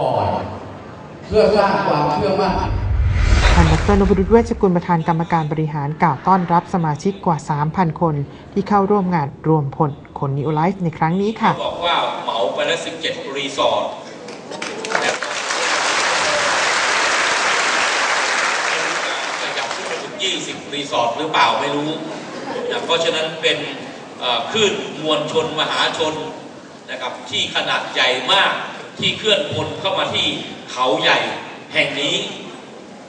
ก่อน เพื่อสร้างความเชื่อมั่นท่านดรนพดุลเวชกุลประธานกรรมการบริหารกล่าวต้อนรับสมาชิกกว่า 3,000 คน ที่เข้าร่วมงานรวมพลคนนิโอไลฟ์ในครั้งนี้ค่ะ บอกว่าเหมาไปแล้ว 17 รีสอร์ทนะครับจะอยากขึ้นไปถึง 20 รีสอร์ทหรือเปล่าไม่รู้นะเพราะฉะนั้นเป็นเอ่อคลื่นมวลชนมหาชนนะครับที่ขนาดใหญ่มาก ที่เคลื่อนพลเข้ามาที่เขาใหญ่แห่งนี้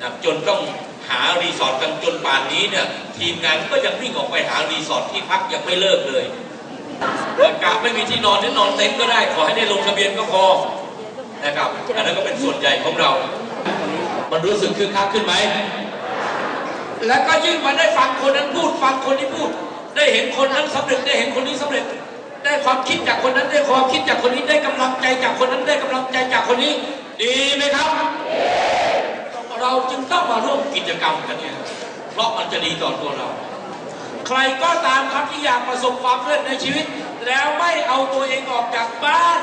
นะจนต้องหารีสอร์ทกันจนป่านนี้เนี่ยทีมงานก็ยังวิ่งออกไปหารีสอร์ทที่พักยังไม่เลิกเลยกะไม่มีที่นอนหรือนอนเต็นท์ก็ได้ ขอให้ได้ลงทะเบียนก็พอนะครับอันนั้นก็เป็นส่วนใหญ่ของเรา มันรู้สึกคึกคักขึ้นไหม แล้วก็ยิ่งมาได้ฟังคนนั้นพูดฟังคนนี้พูด ได้เห็นคนนั้นสำเร็จได้เห็นคนนี้สำเร็จ ได้ความคิดจากคนนั้นได้ความคิดจากคนนี้ได้กำลังใจจากคนนั้นได้กำลังใจจากคนนี้ ดีไหมครับ เราจึงต้องมาร่วมกิจกรรมกันเนี่ยเพราะมันจะดีต่อตัวเรา ใครก็ตามครับที่อยากประสบความสำเร็จในชีวิต แล้วไม่เอาตัวเองออกจากบ้าน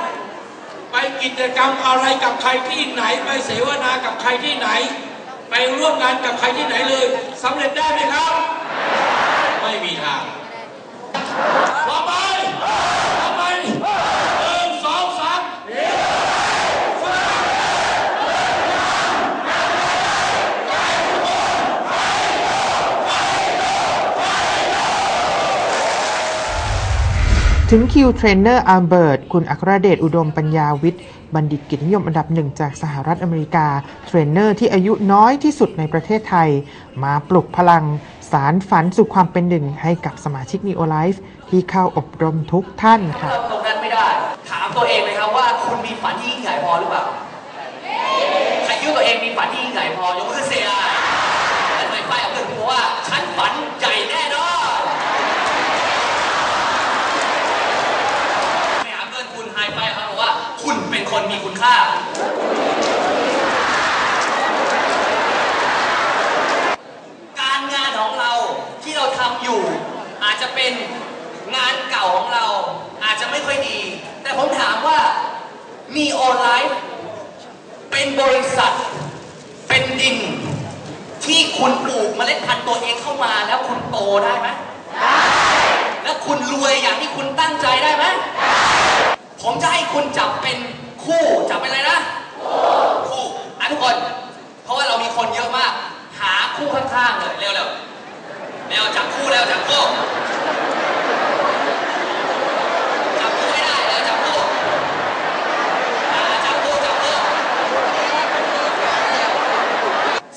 ไปกิจกรรมอะไรกับใครที่ไหน ไปเสวนากับใครที่ไหน ไปร่วมงานกับใครที่ไหนเลยสำเร็จได้ไหมครับ ไม่มีทางพร้อมไหมพร้อมไหมหนึ่งสองสาม ถึงคิวเทรนเนอร์อัลเบิร์ตคุณอัครเดชอุดมปัญญาวิทย์ บัณฑิตกียรตินิยมอันดับหนึ่งจากสหรัฐอเมริกา เทรนเนอร์ที่อายุน้อยที่สุดในประเทศไทย มาปลุกพลัง สารฝันสู่ความเป็นหนึ่งให้กับสมาชิก Neo Life ที่เข้าอบรมทุกท่านค่ะตรงนั้นไม่ได้ ถามตัวเองเลยครับว่าคุณมีฝันที่ยิ่งใหญ่พอหรือเปล่าใครคิดว่าตัวเองมีฝันที่ยิ่งใหญ่พอยกขึ้นเสียและไม่ไปเอาเพื่อนพูดว่าฉันฝันใหญ่แน่นอนไม่หาเพื่อนคุณไฮไปเขาบอกว่า คนมีคุณค่า การงานของเราที่เราทำอยู่ อาจจะเป็นงานเก่าของเรา อาจจะไม่ค่อยดี แต่ผมถามว่ามีออนไลน์เป็นบริษัท เป็นดิน ที่คุณปลูกเมล็ดพันธุ์ตัวเองเข้ามาแล้วคุณโตได้ไหมแล้วคุณรวยอย่างที่คุณตั้งใจได้ไหม ผมจะให้คุณจับเป็นคู่จับเป็นอะไรนะคู่อะทุกคน เพราะว่าเรามีคนเยอะมาก หาคู่ข้างๆเลยเร็วๆเร็วจับคู่แล้วจับคู่จับคู่ให้ได้เร็วจับคู่อ่าจับคู่จับคู่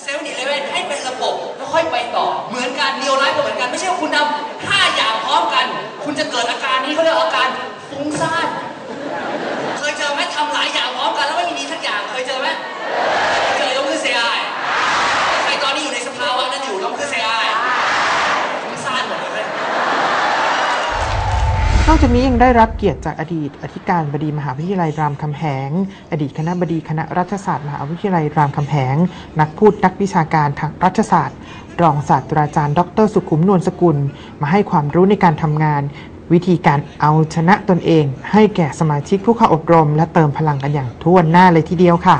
เซลล์ดีเลเวนให้เป็นระบบแล้วค่อยไปต่อ เหมือนกันเนียวไลฟ์ก็เหมือนกัน ไม่ใช่ว่าคุณทำห้าอย่างพร้อมกัน คุณจะเกิดอาการนี้เขาเรียกอาการฟุ้งซ่าน เคยเจอไหมทำหลายอย่างพร้อมกันแล้วไม่มีสักอย่างเคยเจอไหมเจอยกมือเสียอายใครตอนนี้อยู่ในสภาวะนั้นอยู่ยกมือเสียอายฟุ้งซ่านหมดเลย นอก จากนี้ยังได้รับเกียรติจากอดีต อธิการบดีมหาวิทยาลัยรามคำแหง อดีตคณะบดีคณะรัฐศาสตร์มหาวิทยาลัยรามคำแหง นักพูดนักวิชาการทางรัฐศาสตร์ รองศาสตราจารย์ ดร สุขุมนวลสกุล มาให้ความรู้ในการทำงาน วิธีการเอาชนะตนเอง ให้แก่สมาชิกผู้เข้าอบรม และเติมพลังกันอย่างท่วนหน้าเลยทีเดียวค่ะ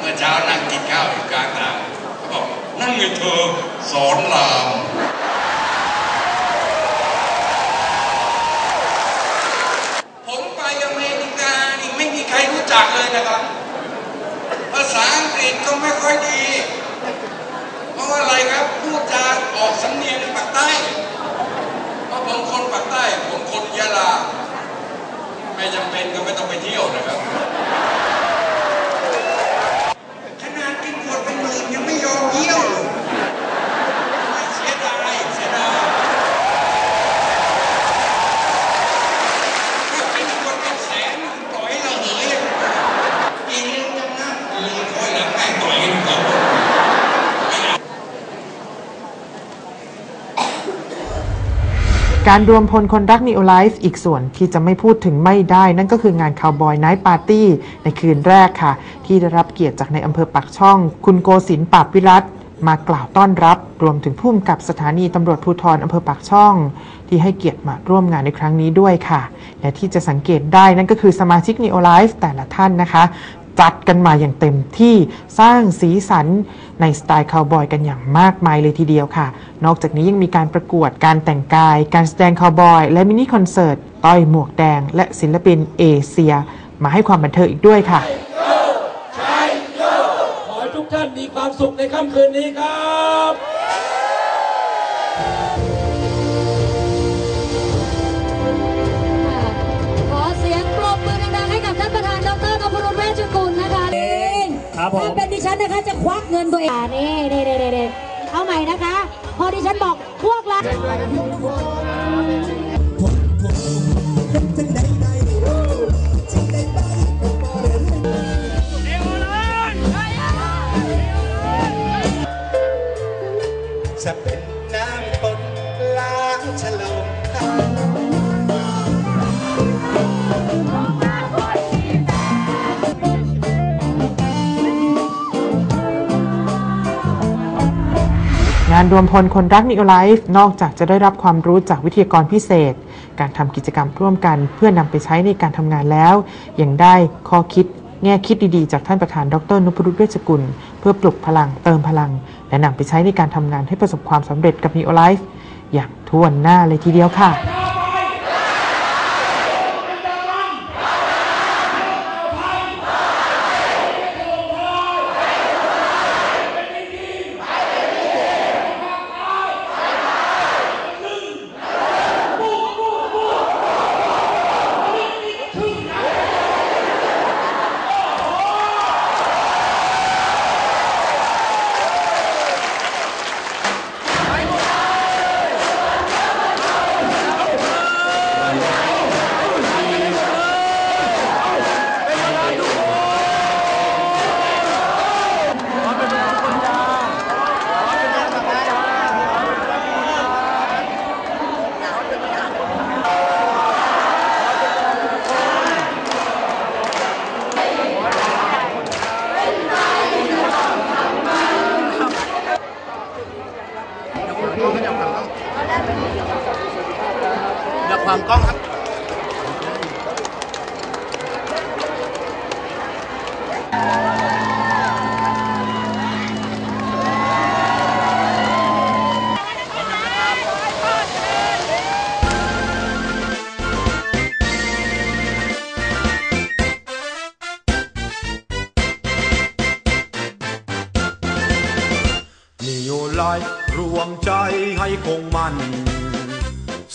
เมื่อเช้านั่งกินข้าวอยู่กลางทางเขาบอกนั่นไงเธอสอนรามไปอเมริกานี่ไม่ มีใครรู้จักเลยนะครับ ภาษาอังกฤษก็ไม่ค่อยดี เพราะว่าอะไรครับพูดจาออกสำเนียงปากใต้ เพราะผมคนปากใต้ ผมคนยะลา ไม่จำเป็นก็ไม่ต้องไปเที่ยวนะครับขนาดกินขวดเป็นหมื่นยังไม่ยอมเยี่ยวเลยเสียดายเสียดายถ้ากินขวดเป็นแสนต่อยละเหยกินจังนะลืมคอยหลังแม่งต่อยกันก่อน การรวมพลคนรัก Neo Life อีกส่วนที่จะไม่พูดถึงไม่ได้นั่นก็คืองานคาวบอยไนท์ปาร์ตี้ในคืนแรกค่ะ ที่ได้รับเกียรติจากในอำเภอปักช่อง คุณโกศินปาบวิรัตมากล่าวต้อนรับ รวมถึงผู้กำกับสถานีตำรวจภูธรอำเภอปากช่อง ที่ให้เกียรติมาร่วมงานในครั้งนี้ด้วยค่ะ และที่จะสังเกตได้นั่นก็คือสมาชิก Neo Life แต่ละท่านนะคะ จัดกันมาอย่างเต็มที่สร้างสีสันในสไตล์คาวบอยกันอย่างมากมายเลยทีเดียวค่ะ นอกจากนี้ยังมีการประกวดการแต่งกาย การแสดงคาวบอย และมินิคอนเสิร์ตต้อยหมวกแดง และศิลปินเอเชีย มาให้ความบันเทิงอีกด้วยค่ะขอให้ทุกท่านมีความสุขในค่ำคืนนี้ครับ ครับผมถ้าเป็นดิฉันนะคะจะควักเงินตัวเองอ่านี่เด็ดเด็ดเอาใหม่นะคะ พอดิฉันบอกพวกเรา รวมพลคนรักนิโอไลฟ์นอกจากจะได้รับความรู้จากวิทยากรพิเศษ การทำกิจกรรมร่วมกัน เพื่อนำไปใช้ในการทำงานแล้ว ยังได้ข้อคิดแง่คิดดีๆ จากท่านประธานดรนพรุตเวชกุล เพื่อปลุกพลังเติมพลัง และนำไปใช้ในการทำงานให้ประสบความสำเร็จกับนิโอไลฟ์อย่างท่วนหน้าเลยทีเดียวค่ะ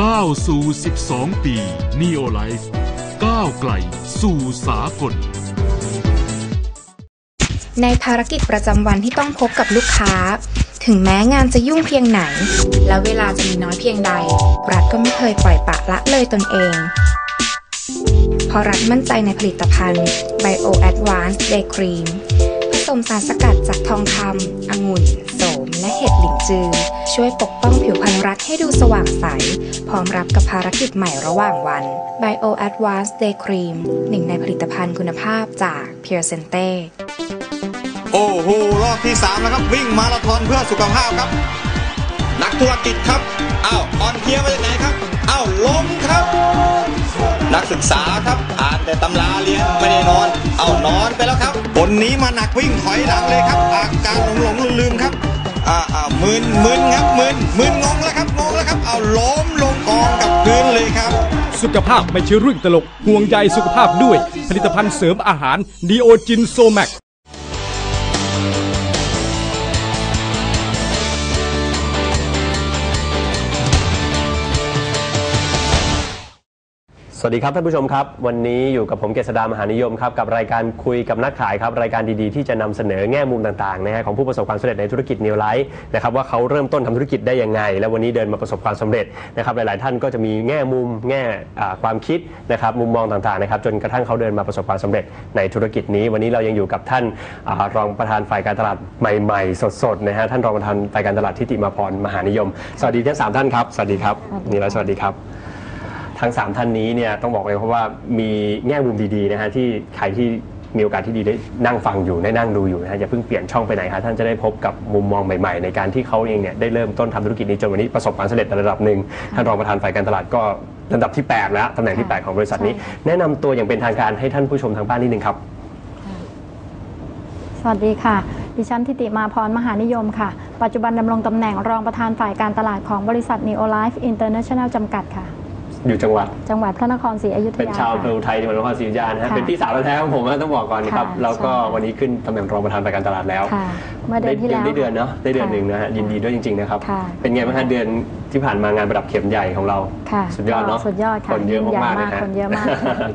ก้าวสู่ 12 ปี Neo Life ก้าวไกลสู่สากล ในภารกิจประจำวันที่ต้องพบกับลูกค้า ถึงแม้งานจะยุ่งเพียงไหน และเวลาจะมีน้อยเพียงใด รัฐก็ไม่เคยปล่อยปละละเลยตนเองเพราะรัฐมั่นใจในผลิตภัณฑ์ Bio Advanced Day Cream สมสารสกัดจากทองคำองุ่น โสม และเห็ดหลินจือ ช่วยปกป้องผิวพรรณรัฐให้ดูสว่างใส พร้อมรับกับภารกิจใหม่ระหว่างวัน Bio Advanced Day Cream หนึ่งในผลิตภัณฑ์คุณภาพจาก Pure Sente โอ้โห รอบที่ 3 แล้วครับ วิ่งมาราธอนเพื่อสุขภาพครับ นักธุรกิจครับอ้าวออนเพียมาจากไหนครับอ้าวลมครับ นักศึกษาครับอ่าน คนนี้มาหนักวิ่งถอยหลังเลยครับอาการหลงหลงลืมครับอ่าอ่ามึนมึนครับมึนมึนงงแล้วครับงงแล้วครับเอาล้มลงกองกับพื้นเลยครับ สุขภาพไม่ใช่เรื่องตลกห่วงใยสุขภาพด้วย ผลิตภัณฑ์เสริมอาหารดีโอจินโซแมก สวัสดีครับท่านผู้ชมครับ วันนี้อยู่กับผมเกษดามหานิยมครับกับรายการคุยกับนักขายครับรายการดีๆ ที่จะนำเสนอแง่มุมต่างๆนะฮะของผู้ประสบความสำเร็จในธุรกิจนิวไลท์นะครับว่าเขาเริ่มต้นทำธุรกิจได้ยังไง และวันนี้เดินมาประสบความสำเร็จนะครับหลายๆ ท่านก็จะมีแง่มุมแง่อ่าความคิดนะครับมุมมองต่างๆนะครับจนกระทั่งเขาเดินมาประสบความสำเร็จในธุรกิจนี้ วันนี้เรายังอยู่กับท่านอ่ารองประธานฝ่ายการตลาดใหม่ๆ สดๆนะฮะท่านรองประธานฝ่ายการตลาดทิติมาพรมหานิยม สวัสดีทั้งสามท่านครับสวัสดีครับนี่แล้วสวัสดีครับ ทั้ง 3 ท่านนี้เนี่ยต้องบอกเลยเพราะว่ามีแง่มุมดีๆนะฮะที่ใครที่มีโอกาสที่ดีได้นั่งฟังอยู่ได้นั่งดูอยู่นะฮะอย่าเพิ่งเปลี่ยนช่องไปไหนครับท่านจะได้พบกับมุมมองใหม่ๆ ในการที่เขาเองเนี่ยได้เริ่มต้นทำธุรกิจนี้จนวันนี้ประสบความสำเร็จในระดับหนึ่งท่านรองประธานฝ่ายการตลาดก็ลำดับที่ 8 แล้วตำแหน่งที่ 8 ของบริษัทนี้ แนะนำตัวอย่างเป็นทางการให้ท่านผู้ชมทางบ้านนิดนึงครับ สวัสดีค่ะ ดิฉันทิติมาพรมหานิยมค่ะ ปัจจุบันดำรงตำแหน่งรองประธานฝ่ายการตลาดของบริษัท Neo Life International จำกัดค่ะ อยู่จังหวัด จังหวัดพระนครศรีอยุธเป็นยาชาวค่ะอำเภออุทัยจังหวัดนครศรีอยุธยานะฮะค่ะเป็นพี่สาวแท้ๆของผมนะต้องบอกก่อนนะครับค่ะแล้วก็ใช่วันนี้ขึ้นตำแหน่งรองประธานฝ่ายการตลาดแล้วค่ะ เมื่อเดือนที่แล้วได้เดือนเนาะได้เดือนค่ะหนึ่งนะฮะยินดีด้วยจริงๆนะครับค่ะเป็นไงบ้างฮะเดือนที่ผ่านมางานประดับเข็มใหญ่ของเราค่ะสุดยอดเนาะก็สุดยอดค่ะคนเยอะยิ่งใหญ่มากๆเลยมากนะคนเยอะมาก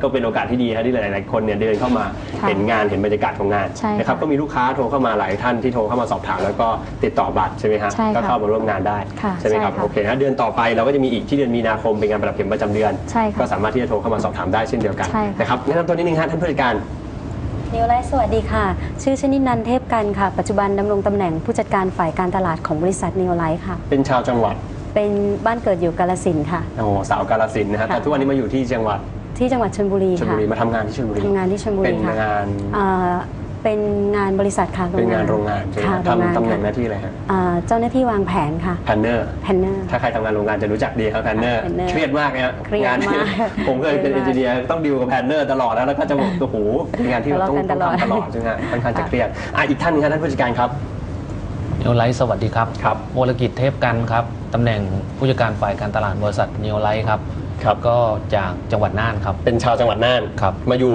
ก็เป็นโอกาสที่ดีฮะที่หลายๆคนเนี่ยเดินเข้ามาค่ะเห็นงานเห็นบรรยากาศของงานใช่ค่ะนะครับก็มีลูกค้าโทรเข้ามาหลายท่านที่โทรเข้ามาสอบถามแล้วก็ติดต่อบัตรใช่ไหมฮะใช่ค่ะก็เข้ามาร่วมงานได้ค่ะใช่ไหมครับใช่ค่ะโอเคฮะเดือนต่อไปเราก็จะมีอีกที่เดือนมีนาคมเป็นงานประดับเข็มประจำเดือนใช่ค่ะก็สามารถที่จะโทรเข้ามาสอบถามได้เช่นเดียวกันใช่ค่ะนะครับแนะนำตัวนิดนึงฮะท่านผู้จัดการ นิวไลท์สวัสดีค่ะ ชื่อชนิดนันเทพกันค่ะ ปัจจุบันดำรงตำแหน่งผู้จัดการฝ่ายการตลาดของบริษัทนิวไลท์ค่ะ เป็นชาวจังหวัด เป็นบ้านเกิดอยู่กาลสินธุ์ค่ะ โอ้โหสาวกาลสินธุ์นะฮะค่ะ แต่ทุกวันนี้มาอยู่ที่จังหวัดที่จังหวัดชลบุรีชลบุค่ะรีมาทำงานที่ชลบุรีทำงานที่ชลบุเป็รีนค่ะงานอ่า เป็นงานบริษัทค่ะเป็นงานโรงงานใช่ไหมค่ะครับโรงงาน ทำตำแหน่งหค่ะน้าที่อะไรฮะอ่าเจ้าหน้าที่วางแผนค่ะแพนเนอร์ แพนเนอร์ ถ้าใครทำงานโรงงานจะรู้จักดีครับแพนเนอร์ planner เครียดมากนะฮะเครียดงานที่มากผมเคยเป็นเครีเอยนดมากจิเนียร์ต้องดิวกับแพนเนอร์ตลอดแล้วแล้วก็จะบอกโอ้โหเป็นงานที่เราต้องทะต้องเลาะกันตลอด ทำตลอดใช่ไหมฮะค่อนข้างจะเครียดอะอีกท่านหนึงครับท่านผู้จัดการครับ นิวไลท์สวัสดีครับครับ วรกิจเทพกันครับ ตำแหน่งผู้จัดการฝ่ายการตลาดบริษัทนิวไลท์ครับ ครับก็จากจังหวัดน่านครับ เป็นชาวจังหวัดน่าน ครับ มาอยู่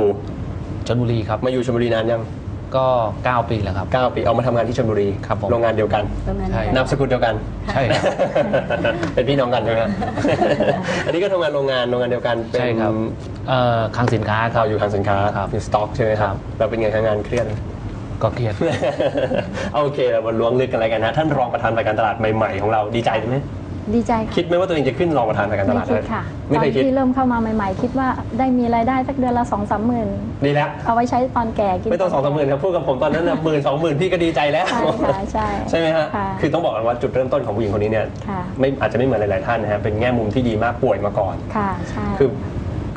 ชลบุรีครับ มาอยู่ชลบุรีนานยัง ก็ 9 ปีแล้วครับ 9 ปีเอามาทำงานที่ชลบุรีครับผม โรงงานเดียวกันโรงงานใช่นามสกุลเดียวกัน ใช่ครับ เป็นพี่น้องกันใช่ไหมครับอันนี้ก็ทำงานโรงงานโรงงานเดียวกันเป็นใช่ครับเอ่อคลังสินค้าครัเราบ อยู่ทางสินค้าครับมีสต็อกใช่ไหมคครัรับบแล้วเป็นไงทางงานเครียดไหม ก็เครียดโอเคเรามาล้วงลึกกันอะไรกันนะท่านรองประธานฝ่ายการตลาดใหม่ๆของเราดีใจไหม ดีใจค่ะคิดไหมว่าตัวเองจะขึ้นรองประธานฝ่ายการตไม่ลาดคิดได้ค่ะไม่ตอเคนยคิดที่เริ่มเข้ามาใหม่ ๆ คิดว่าได้มีรายได้สักเดือนละสองสามหมื่นดีแล้ว เอาไว้ใช้ตอนแก่กินไม่ต้องสองสามหมื่นครับพูดกับผมตอนนั้นนะหมื่นสองหมื่นพี่ก็ดีใจแล้ว ใช่ค่ะใช่ ใช่ไหมฮะ ค่ะ คือต้องบอกกันว่าจุดเริ่มต้นของผู้หญิงคนนี้เนี่ยค่ะ ไม่อาจจะไม่เหมือนหลายๆท่านนะฮะเป็นแง่มุมที่ดีมากป่วยมาก่อน ค่ะใช่ คือ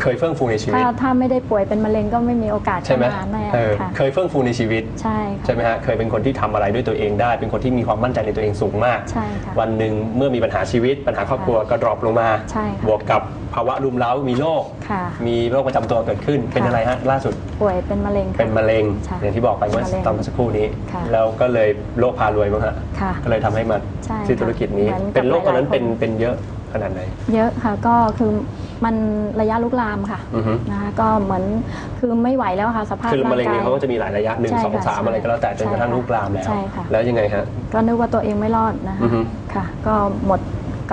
เคยเฟื่องฟูในชีวิถ้าตถ้าไม่ได้ป่วยเป็นมะเร็งก็ไม่มีโอกาสใช่ไหมเข้ามาแน่เออค่ะเคยเฟื่องฟูในชีวิต ใช่ค่ะ ใช่ไหมฮะ เคยเป็นคนที่ทำอะไรด้วยตัวเองได้ เป็นคนที่มีความมั่นใจในตัวเองสูงมาก ใช่ค่ะวันหนึ่งเมื่อมีปัญหาชีวิต ปัญหาครอบครัวก็ดรอปลงมา ใช่ค่ะ บวกกับภาวะรุมเร้า มีโรค ค่ะ มีโรคประจำตัวเกิดขึ้น เป็นอะไรฮะ ล่าสุด ป่วยเป็นมะเร็งค่ะเป็นมะเร็ง ใช่อย่างที่บอกไปเมื่อมะเร็งตอนเมื่อสักครู่นี้ ค่ะ แล้วก็เลยโรคพารวยมั้งฮะ ค่ะ ก็เลยทำให้มาใช่ที่ธุรกิจนี้เหมือนกับเป็นโรคตอนนั้นหลายๆคน เป็นเป็นเยอะขนาดไหน เยอะค่ะก็คือ มันระยะลุกลามค่ะอือฮึ นะคะก็เหมือนคือไม่ไหวแล้วค่ะสภาพคือร่างมะเร็งกายเนี่ยเขาก็จะมีหลายระยะหนึ่งใช่สองค่ะสามใช่อะไรก็แล้วแต่จนกระทั่งใช่ค่ะลุกลามแล้ว ใช่ค่ะ แล้วยังไงฮะ ก็นึกว่าตัวเองไม่รอดนะอืคะอฮึ ค่ะ ก็หมด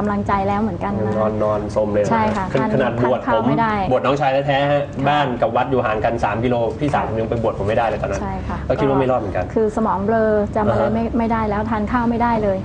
กำลังใจแล้วเหมือนกันนะนอนนอนสมเลยนะใช่ค่ะขนาดขนาดทานบวชข้าวผมไม่ได้บวชน้องชายแท้ๆฮะบ้านกับวัดอยู่ห่างกัน 3 กิโลพี่สาวผมยังไปบวชผมไม่ได้เลยตอนนั้นใช่ค่ะก็คิดว่าไม่รอดเหมือนกัน คือสมองเบลอจำอะไรอ่าฮะ ไม่ไม่ได้แล้วทานข้าวไม่ได้เลย